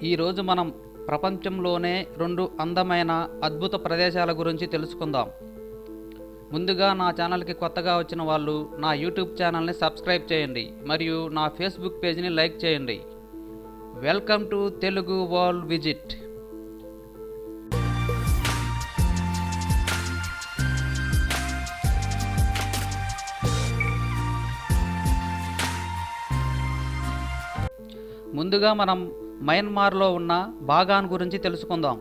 ఈరోజు మనం ప్రపంచంలోనే రెండు అందమైన అద్భుత ప్రదేశాల గురించి తెలుసుకుందాం. ముందుగా నా ఛానల్కి కొత్తగా వచ్చిన వాళ్ళు నా యూట్యూబ్ ఛానల్ని సబ్స్క్రైబ్ చేయండి మరియు నా ఫేస్బుక్ పేజ్ని లైక్ చేయండి. Welcome to Telugu world visit. ముందుగా మనం మయన్మార్లో ఉన్న బాగాన్ గురించి తెలుసుకుందాం.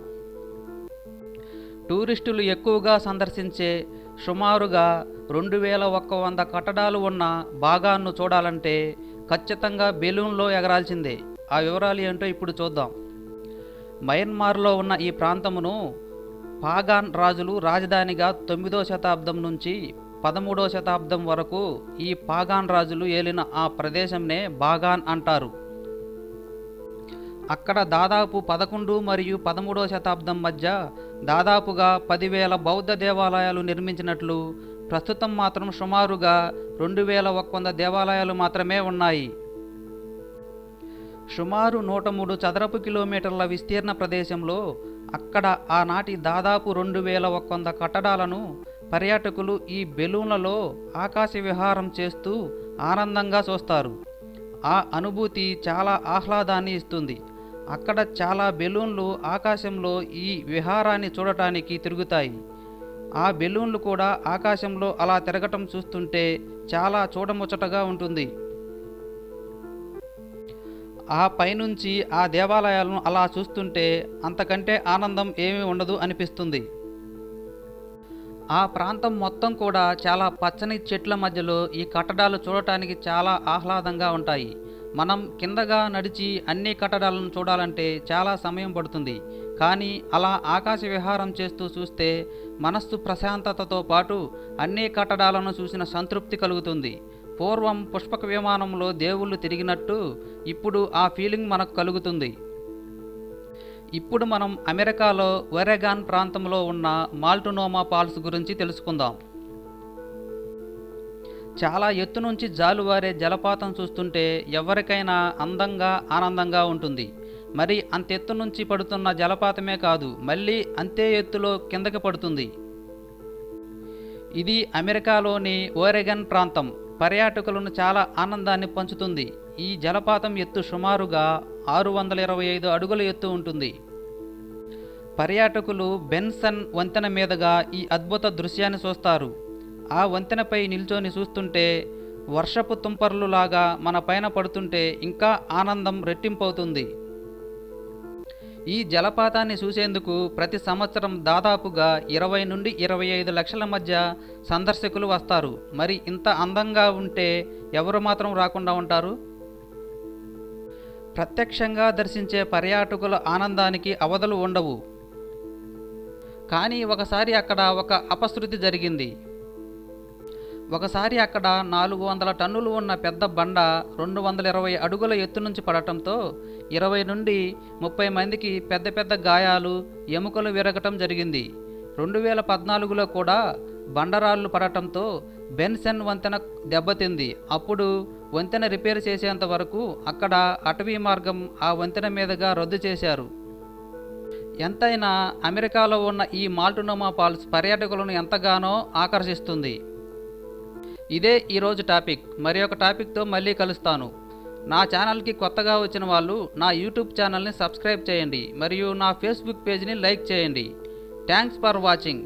టూరిస్టులు ఎక్కువగా సందర్శించే సుమారుగా రెండు వేల ఒక్క వంద కట్టడాలు ఉన్న బాగాన్ను చూడాలంటే ఖచ్చితంగా బెలూన్లో ఎగరాల్సిందే. ఆ వివరాలు ఏంటో ఇప్పుడు చూద్దాం. మయన్మార్లో ఉన్న ఈ ప్రాంతమును పాగాన్ రాజులు రాజధానిగా తొమ్మిదో శతాబ్దం నుంచి పదమూడో శతాబ్దం వరకు ఈ పాగాన్ రాజులు ఏలిన ఆ ప్రదేశంనే బాగాన్ అంటారు. అక్కడ దాదాపు పదకొండు మరియు పదమూడవ శతాబ్దం మధ్య దాదాపుగా పదివేల బౌద్ధ దేవాలయాలు నిర్మించినట్లు ప్రస్తుతం మాత్రం సుమారుగా రెండు వేల ఒక వంద దేవాలయాలు మాత్రమే ఉన్నాయి. సుమారు నూట మూడు చదరపు కిలోమీటర్ల విస్తీర్ణ ప్రదేశంలో అక్కడ ఆనాటి దాదాపు రెండు వేల ఒక వంద కట్టడాలను పర్యాటకులు ఈ బెలూన్లలో ఆకాశ విహారం చేస్తూ ఆనందంగా చూస్తారు. ఆ అనుభూతి చాలా ఆహ్లాదాన్ని ఇస్తుంది. అక్కడ చాలా బెలూన్లు ఆకాశంలో ఈ విహారాన్ని చూడటానికి తిరుగుతాయి. ఆ బెలూన్లు కూడా ఆకాశంలో అలా తిరగటం చూస్తుంటే చాలా చూడముచ్చటగా ఉంటుంది. ఆ పైనుంచి ఆ దేవాలయాలను అలా చూస్తుంటే అంతకంటే ఆనందం ఏమీ ఉండదు అనిపిస్తుంది. ఆ ప్రాంతం మొత్తం కూడా చాలా పచ్చని చెట్ల మధ్యలో ఈ కట్టడాలు చూడటానికి చాలా ఆహ్లాదంగా ఉంటాయి. మనం కిందగా నడిచి అన్ని కట్టడాలను చూడాలంటే చాలా సమయం పడుతుంది. కానీ అలా ఆకాశ విహారం చేస్తూ చూస్తే మనస్సు ప్రశాంతతతో పాటు అన్ని కట్టడాలను చూసిన సంతృప్తి కలుగుతుంది. పూర్వం పుష్పక విమానంలో దేవుళ్ళు తిరిగినట్టు ఇప్పుడు ఆ ఫీలింగ్ మనకు కలుగుతుంది. ఇప్పుడు మనం అమెరికాలో ఒరెగాన్ ప్రాంతంలో ఉన్న మాల్టునోమా ఫాల్స్ గురించి తెలుసుకుందాం. చాలా ఎత్తు నుంచి జాలువారే జలపాతం చూస్తుంటే ఎవరికైనా అందంగా ఆనందంగా ఉంటుంది. మరి అంత ఎత్తు నుంచి పడుతున్న జలపాతమే కాదు మళ్ళీ అంతే ఎత్తులో కిందకి పడుతుంది. ఇది అమెరికాలోని ఓరెగన్ ప్రాంతం. పర్యాటకులను చాలా ఆనందాన్ని పంచుతుంది. ఈ జలపాతం ఎత్తు సుమారుగా ఆరు వందల ఇరవై ఐదు అడుగుల ఎత్తు ఉంటుంది. పర్యాటకులు బెన్సన్ వంతెన మీదుగా ఈ అద్భుత దృశ్యాన్ని చూస్తారు. ఆ వంతెనపై నిల్చొని చూస్తుంటే వర్షపు తుంపర్లు లాగా మన పైన పడుతుంటే ఇంకా ఆనందం రెట్టింపవుతుంది. ఈ జలపాతాన్ని చూసేందుకు ప్రతి సంవత్సరం దాదాపుగా ఇరవై నుండి ఇరవై ఐదు లక్షల మధ్య సందర్శకులు వస్తారు. మరి ఇంత అందంగా ఉంటే ఎవరు మాత్రం రాకుండా ఉంటారు? ప్రత్యక్షంగా దర్శించే పర్యాటకుల ఆనందానికి అవధులు ఉండవు. కానీ ఒకసారి అక్కడ ఒక అపశృతి జరిగింది. ఒకసారి అక్కడ నాలుగు వందల టన్నులు ఉన్న పెద్ద బండ రెండు వందల ఇరవై అడుగుల ఎత్తు నుంచి పడటంతో ఇరవై నుండి ముప్పై మందికి పెద్ద పెద్ద గాయాలు ఎముకలు విరగటం జరిగింది. రెండు వేల పద్నాలుగులో కూడా బండరాళ్ళు పడటంతో బెన్సెన్ వంతెన దెబ్బతింది. అప్పుడు వంతెన రిపేర్ చేసేంత వరకు అక్కడ అటవీ మార్గం ఆ వంతెన మీదుగా రద్దు చేశారు. ఎంతైనా అమెరికాలో ఉన్న ఈ మాల్టునోమా ఫాల్స్ పర్యాటకులను ఎంతగానో ఆకర్షిస్తుంది. ఇదే ఈరోజు టాపిక్. మరి ఒక టాపిక్తో మళ్ళీ కలుస్తాను. నా ఛానల్కి కొత్తగా వచ్చిన వాళ్ళు నా యూట్యూబ్ ఛానల్ని సబ్స్క్రైబ్ చేయండి. మరియు నా ఫేస్బుక్ పేజ్ని లైక్ చేయండి. Thanks for watching.